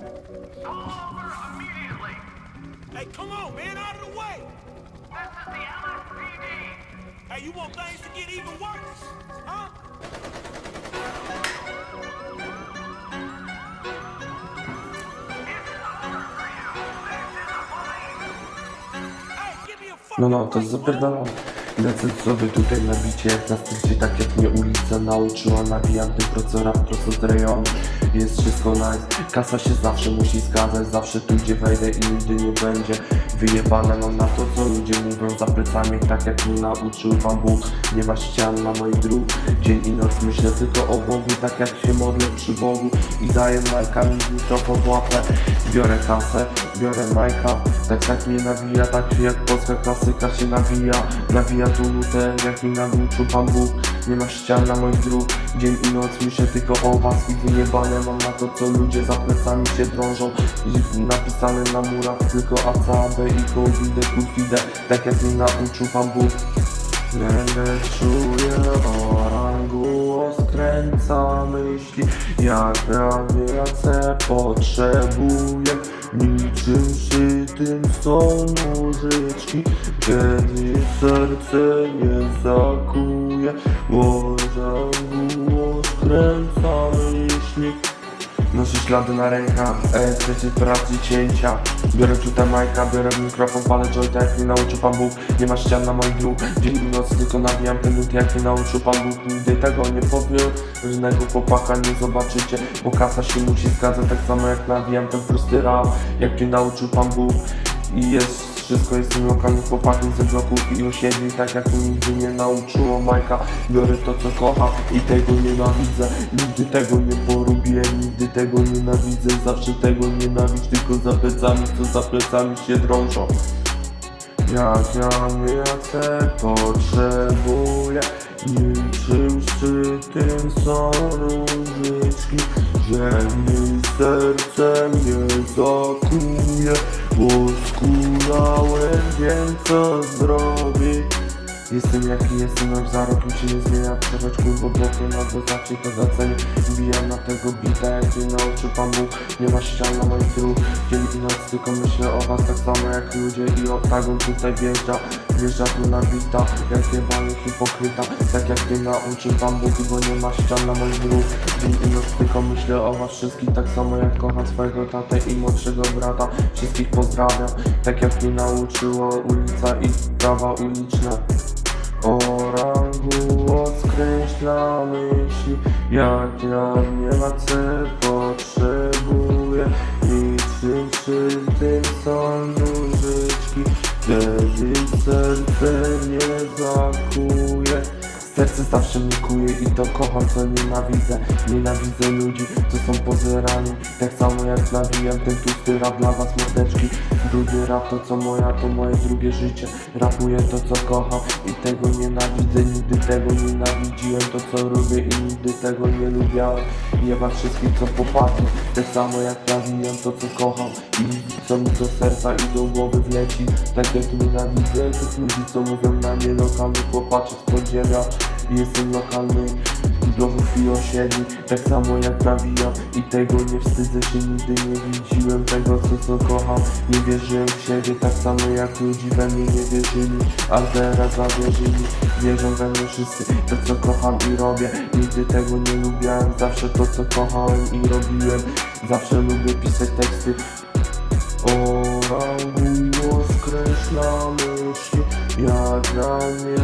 Over immediately. Hey, come on, man, out of the way. This is the LSPD. Hey, you want things to get even worse? Huh? Hey, give me a fucking No no, to man. Lecę sobie tutaj na bicie jak na stycie, tak jak mnie ulica nauczyła Nawijam tym procora prosto z rejonu. Jest wszystko nice, kasa się zawsze musi zgadzać Zawsze tu gdzie wejdę i nigdy nie będzie Wyjebane. Mam na to co ludzie mówią za plecami Tak jak mnie nauczył Pan Bóg. Nie ma ścian na moich dróg Dzień i noc myślę tylko o Bogu Tak jak się modlę przy Bogu I daję majkami mikrofon w łapę. Biorę kasę, biorę majka Tak tak mnie nawija, tak jak polska klasyka się nawija Nawija tu jak mi nauczył Pan Bóg. Nie ma ścian na moich dróg Dzień i noc myślę tylko o was. I wyjebane mam na to co ludzie za plecami się drążą. Napisane na murach tylko ACAB i Covidę, Kurwidę Tak jak mi nauczył Pan Bóg. Będę czuję orangu, skręca myśli. Jak nawiace potrzebuję. Niczym szytym są nożyczki Kiedy serce nie zakuje Orangu, skręca myśli Noszę ślady na rękach, e, chcecie cięcia. Biorę tutaj majka, biorę mikrofon, palę jointa jak mi nauczył Pan Bóg. Nie ma ścian na moich dróg, dzień i noc tylko nawijam ten lód jak mi nauczył Pan Bóg. Nigdy tego nie powiem, żadnego chłopaka nie zobaczycie Bo kasa się musi zgadzać tak samo jak nawijam ten prosty rap Jak mi nauczył Pan Bóg. I jest wszystko, jestem lokalnym chłopakiem ze bloków i osiedli Tak jak nigdy nie nauczyło Majka. Biorę to co kocham i tego nienawidzę. Nigdy tego nie nigdy tego nienawidzę Zawsze tego nienawidź, tylko za plecami, co za plecami się drążą. Jak ja miacę potrzebuję Niczym szczytym są różyczki Że mi serce mnie zakuje Bo skulałem, wiem co zrobić Jestem jaki jestem, aż za rok mi się nie zmienia. Przechodź kurwo bokiem albo zacznij to zacenię. Wbijam na tego bita, jak mnie nauczył Pan Bóg. Nie ma ścian na moich dróg Dzień i noc tylko myślę o was tak samo jak ludzie I oktagon tutaj wjeżdża Wjeżdża tu na bita, jak jebany hipokryta. Tak jak mnie nauczył Pan Bóg, bo nie ma ścian na moich dróg Dzień i noc tylko myślę o was wszystkich Tak samo jak kocham swojego tatę i młodszego brata. Wszystkich pozdrawiam, tak jak mnie nauczyło ulica i prawa uliczne Orangu skreśla myśli Jak ja nie ma co potrzebuję Niczym szyltym są nóżyczki Wtedy serce nie zakuje Serce zawsze mnie kuje i to kocham, co nienawidzę. Nienawidzę ludzi, co są pozerani. Tak samo jak nawijam ten tłusty rap dla was mordeczki. Drugi rap to co moja, to moje drugie życie. Rapuję to co kocham i tego nienawidzę. Nigdy tego nienawidziłem, to co robię i nigdy tego nie lubiałem. Jeba wszystkich co popatrzą Tak samo jak nawijam to co kocham. I co mi do serca i do głowy wleci. Tak jak nienawidzę tych ludzi co mówią na mnie lokalny chłopaczek z podziemia Jestem lokalny blogów i osiedli Tak samo jak nawijam i tego nie wstydzę się Nigdy nie widziłem tego co co kocham. Nie wierzyłem w siebie tak samo jak ludzi we mnie nie wierzyli. A teraz zawierzyli Wierzą we mnie wszyscy to co kocham i robię. Nigdy tego nie lubiałem Zawsze to co kochałem i robiłem. Zawsze lubię pisać teksty. Orangu skreśla myśli Jak na potrzebuję